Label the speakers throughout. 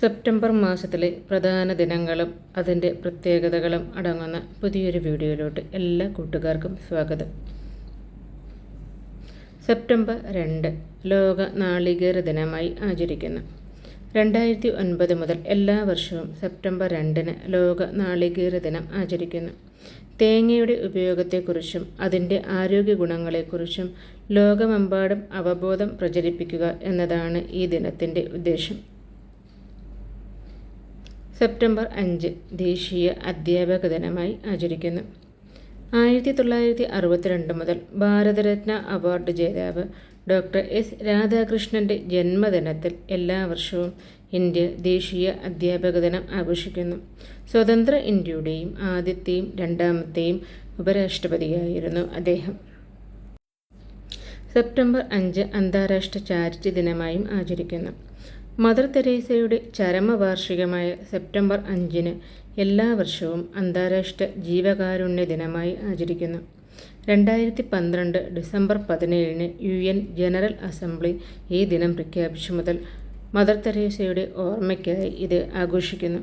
Speaker 1: September മാസത്തിലെ പ്രധാന ദിനങ്ങളും അതിന്റെ പ്രത്യേകതകളും അടങ്ങുന്ന പുതിയൊരു വീഡിയോയിലോട്ട് എല്ലാ കൂട്ടുകാർക്കും സ്വാഗതം. സെപ്റ്റംബർ രണ്ട് ലോക നാളികേര ദിനമായി ആചരിക്കുന്നു. രണ്ടായിരത്തി ഒൻപത് മുതൽ എല്ലാ വർഷവും സെപ്റ്റംബർ രണ്ടിന് ലോക നാളികേര ദിനം ആചരിക്കുന്നു. തേങ്ങയുടെ ഉപയോഗത്തെക്കുറിച്ചും അതിന്റെ ആരോഗ്യ ഗുണങ്ങളെക്കുറിച്ചും ലോകമെമ്പാടും അവബോധം പ്രചരിപ്പിക്കുക എന്നതാണ് ഈ ദിനത്തിന്റെ ഉദ്ദേശം. സെപ്റ്റംബർ അഞ്ച് ദേശീയ അധ്യാപക ദിനമായി ആചരിക്കുന്നു. ആയിരത്തി തൊള്ളായിരത്തി അറുപത്തിരണ്ട് മുതൽ ഭാരതരത്ന അവാർഡ് ജേതാവ് ഡോക്ടർ എസ് രാധാകൃഷ്ണന്റെ ജന്മദിനത്തിൽ എല്ലാ വർഷവും ഇന്ത്യ ദേശീയ അധ്യാപക ദിനം ആഘോഷിക്കുന്നു. സ്വതന്ത്ര ഇന്ത്യയുടെയും ആദ്യത്തെയും രണ്ടാമത്തെയും ഉപരാഷ്ട്രപതിയായിരുന്നു അദ്ദേഹം. സെപ്റ്റംബർ അഞ്ച് അന്താരാഷ്ട്ര ചാരിറ്റി ദിനമായും ആചരിക്കുന്നു. മദർ തെരേസയുടെ ചരമവാർഷികമായ സെപ്റ്റംബർ അഞ്ചിന് എല്ലാ വർഷവും അന്താരാഷ്ട്ര ജീവകാരുണ്യ ദിനമായി ആചരിക്കുന്നു. രണ്ടായിരത്തി പന്ത്രണ്ട് ഡിസംബർ പതിനേഴിന് യു എൻ ജനറൽ അസംബ്ലി ഈ ദിനം പ്രഖ്യാപിച്ചു മുതൽ മദർ തെരേസയുടെ ഓർമ്മയ്ക്കായി ഇത് ആഘോഷിക്കുന്നു.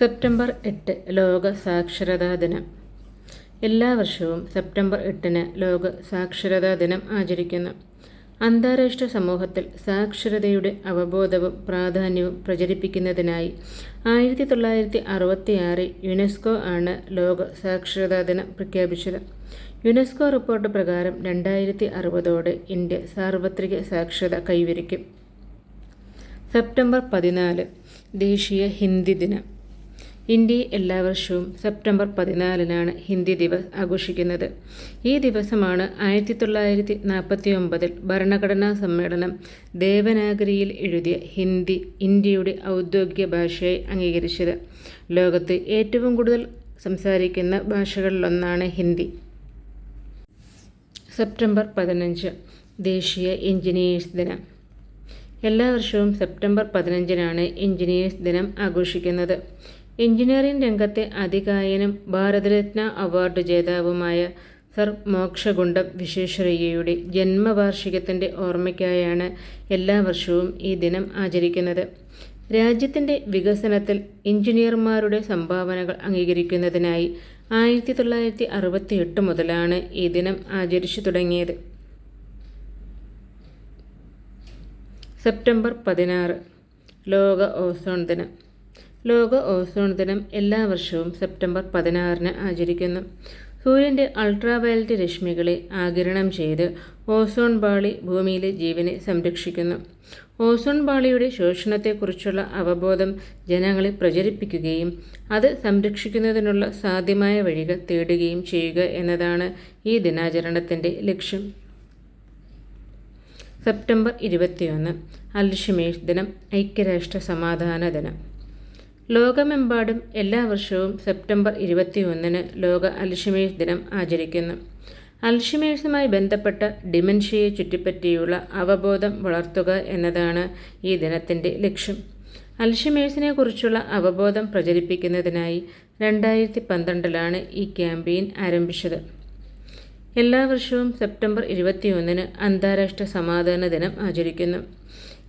Speaker 1: സെപ്റ്റംബർ എട്ട് ലോക സാക്ഷരതാ ദിനം. എല്ലാ വർഷവും സെപ്റ്റംബർ എട്ടിന് ലോക സാക്ഷരതാ ദിനം ആചരിക്കുന്നു. അന്താരാഷ്ട്ര സമൂഹത്തിൽ സാക്ഷരതയുടെ അവബോധവും പ്രാധാന്യവും പ്രചരിപ്പിക്കുന്നതിനായി ആയിരത്തി തൊള്ളായിരത്തി അറുപത്തിയാറിൽ യുനെസ്കോ ആണ് ലോക സാക്ഷരതാ ദിനം പ്രഖ്യാപിച്ചത്. യുനെസ്കോ റിപ്പോർട്ട് പ്രകാരം രണ്ടായിരത്തി അറുപതോടെ ഇന്ത്യ സാർവത്രിക സാക്ഷരത കൈവരിക്കും. സെപ്റ്റംബർ പതിനാല് ദേശീയ ഹിന്ദി ദിനം. ഇന്ത്യയിൽ എല്ലാ വർഷവും സെപ്റ്റംബർ പതിനാലിനാണ് ഹിന്ദി ദിവസ് ആഘോഷിക്കുന്നത്. ഈ ദിവസമാണ് ആയിരത്തി തൊള്ളായിരത്തി നാൽപ്പത്തി ഒമ്പതിൽ ഭരണഘടനാ സമ്മേളനം ദേവനാഗരിയിൽ എഴുതിയ ഹിന്ദി ഇന്ത്യയുടെ ഔദ്യോഗിക ഭാഷയായി അംഗീകരിച്ചത്. ലോകത്ത് ഏറ്റവും കൂടുതൽ സംസാരിക്കുന്ന ഭാഷകളിലൊന്നാണ് ഹിന്ദി. സെപ്റ്റംബർ പതിനഞ്ച് ദേശീയ എഞ്ചിനീയേഴ്സ് ദിനം. എല്ലാ വർഷവും സെപ്റ്റംബർ പതിനഞ്ചിനാണ് എഞ്ചിനീയേഴ്സ് ദിനം ആഘോഷിക്കുന്നത്. എഞ്ചിനീയറിംഗ് രംഗത്തെ അതികായനും ഭാരതരത്ന അവാർഡ് ജേതാവുമായ സർ മോക്ഷഗുണ്ടം വിശ്വേശ്വരയ്യയുടെ ജന്മവാർഷികത്തിന്റെ ഓർമ്മയ്ക്കായാണ് എല്ലാ വർഷവും ഈ ദിനം ആചരിക്കുന്നത്. രാജ്യത്തിന്റെ വികസനത്തിൽ എഞ്ചിനീയർമാരുടെ സംഭാവനകൾ അംഗീകരിക്കുന്നതിനായി ആയിരത്തി തൊള്ളായിരത്തി അറുപത്തി എട്ട് മുതലാണ് ഈ ദിനം ആചരിച്ചു തുടങ്ങിയത്. സെപ്റ്റംബർ പതിനാറ് ലോക ഓസോൺ ദിനം. ലോക ഓസോൺ ദിനം എല്ലാ വർഷവും സെപ്റ്റംബർ പതിനാറിന് ആചരിക്കുന്നു. സൂര്യന്റെ അൾട്രാവയലറ്റ് രശ്മികളെ ആകിരണം ചെയ്ത് ഓസോൺ പാളി ഭൂമിയിലെ ജീവനെ സംരക്ഷിക്കുന്നു. ഓസോൺ പാളിയുടെ ശോഷണത്തെക്കുറിച്ചുള്ള അവബോധം ജനങ്ങളെ പ്രചരിപ്പിക്കുകയും അത് സംരക്ഷിക്കുന്നതിനുള്ള സാധ്യമായ വഴികൾ തേടുകയും ചെയ്യുക എന്നതാണ് ഈ ദിനാചരണത്തിന്റെ ലക്ഷ്യം. സെപ്റ്റംബർ ഇരുപത്തിയൊന്ന് അൽഷിമേഷ് ദിനം ഐക്യരാഷ്ട്ര സമാധാന ദിനം. ലോകമെമ്പാടും എല്ലാ വർഷവും സെപ്റ്റംബർ ഇരുപത്തിയൊന്നിന് ലോക അൽഷിമേഴ്സ് ദിനം ആചരിക്കുന്നു. അൽഷിമേഴ്സുമായി ബന്ധപ്പെട്ട ഡിമെൻഷ്യയെ ചുറ്റിപ്പറ്റിയുള്ള അവബോധം വളർത്തുക എന്നതാണ് ഈ ദിനത്തിന്റെ ലക്ഷ്യം. അൽഷിമേഴ്സിനെ കുറിച്ചുള്ള അവബോധം പ്രചരിപ്പിക്കുന്നതിനായി രണ്ടായിരത്തി പന്ത്രണ്ടിലാണ് ഈ ക്യാമ്പയിൻ ആരംഭിച്ചത്. എല്ലാ വർഷവും സെപ്റ്റംബർ ഇരുപത്തിയൊന്നിന് അന്താരാഷ്ട്ര സമാധാന ദിനം ആചരിക്കുന്നു.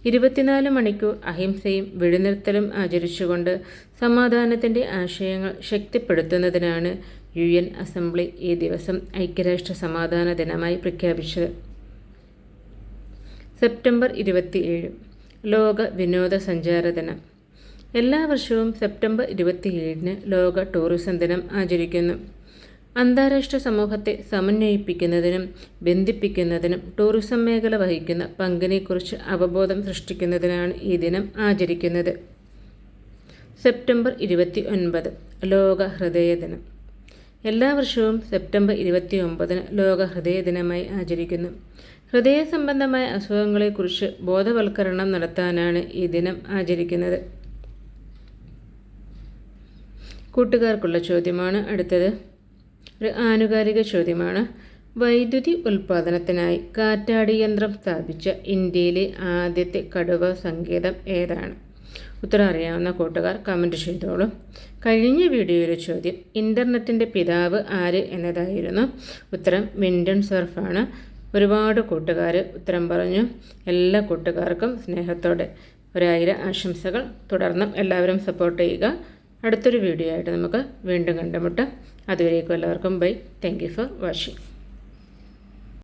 Speaker 1: ഇരുപത്തിനാല് മണിക്കൂർ അഹിംസയും വെടിനിർത്തലും ആചരിച്ചുകൊണ്ട് സമാധാനത്തിന്റെ ആശയങ്ങൾ ശക്തിപ്പെടുത്തുന്നതിനാണ് യു എൻ അസംബ്ലി ഈ ദിവസം ഐക്യരാഷ്ട്ര സമാധാന ദിനമായി പ്രഖ്യാപിച്ചത്. സെപ്റ്റംബർ ഇരുപത്തിയേഴ് ലോക വിനോദസഞ്ചാര ദിനം. എല്ലാ വർഷവും സെപ്റ്റംബർ ഇരുപത്തിയേഴിന് ലോക ടൂറിസം ദിനം ആചരിക്കുന്നു. അന്താരാഷ്ട്ര സമൂഹത്തെ സമന്വയിപ്പിക്കുന്നതിനും ബന്ധിപ്പിക്കുന്നതിനും ടൂറിസം മേഖല വഹിക്കുന്ന പങ്കിനെക്കുറിച്ച് അവബോധം സൃഷ്ടിക്കുന്നതിനാണ് ഈ ദിനം ആചരിക്കുന്നത്. സെപ്റ്റംബർ ഇരുപത്തി ഒൻപത് ലോക ഹൃദയ ദിനം. എല്ലാ വർഷവും സെപ്റ്റംബർ ഇരുപത്തി ഒമ്പതിന് ലോക ഹൃദയ ദിനമായി ആചരിക്കുന്നു. ഹൃദയ സംബന്ധമായ അസുഖങ്ങളെക്കുറിച്ച് ബോധവൽക്കരണം നടത്താനാണ് ഈ ദിനം ആചരിക്കുന്നത്. കൂട്ടുകാർക്കുള്ള ചോദ്യമാണ് അടുത്തത്. ഒരു ആനുകാലിക ചോദ്യമാണ്. വൈദ്യുതി ഉൽപ്പാദനത്തിനായി കാറ്റാടി യന്ത്രം സ്ഥാപിച്ച ഇന്ത്യയിലെ ആദ്യത്തെ കടുവ സങ്കേതം ഏതാണ്? ഉത്തരം അറിയാവുന്ന കൂട്ടുകാർ കമന്റ് ചെയ്തോളൂ. കഴിഞ്ഞ വീഡിയോയിലെ ചോദ്യം ഇന്റർനെറ്റിന്റെ പിതാവ് ആര് എന്നതായിരുന്നു. ഉത്തരം വിൻഡൻ സർഫാണ്. ഒരുപാട് കൂട്ടുകാർ ഉത്തരം പറഞ്ഞു. എല്ലാ കൂട്ടുകാർക്കും സ്നേഹത്തോടെ ഒരായിരം ആശംസകൾ. തുടർന്നും എല്ലാവരും സപ്പോർട്ട് ചെയ്യുക. അടുത്തൊരു വീഡിയോ ആയിട്ട് നമുക്ക് വീണ്ടും കണ്ടുമുട്ടാം. അതുവരേക്കും എല്ലാവർക്കും bye. Thank you for watching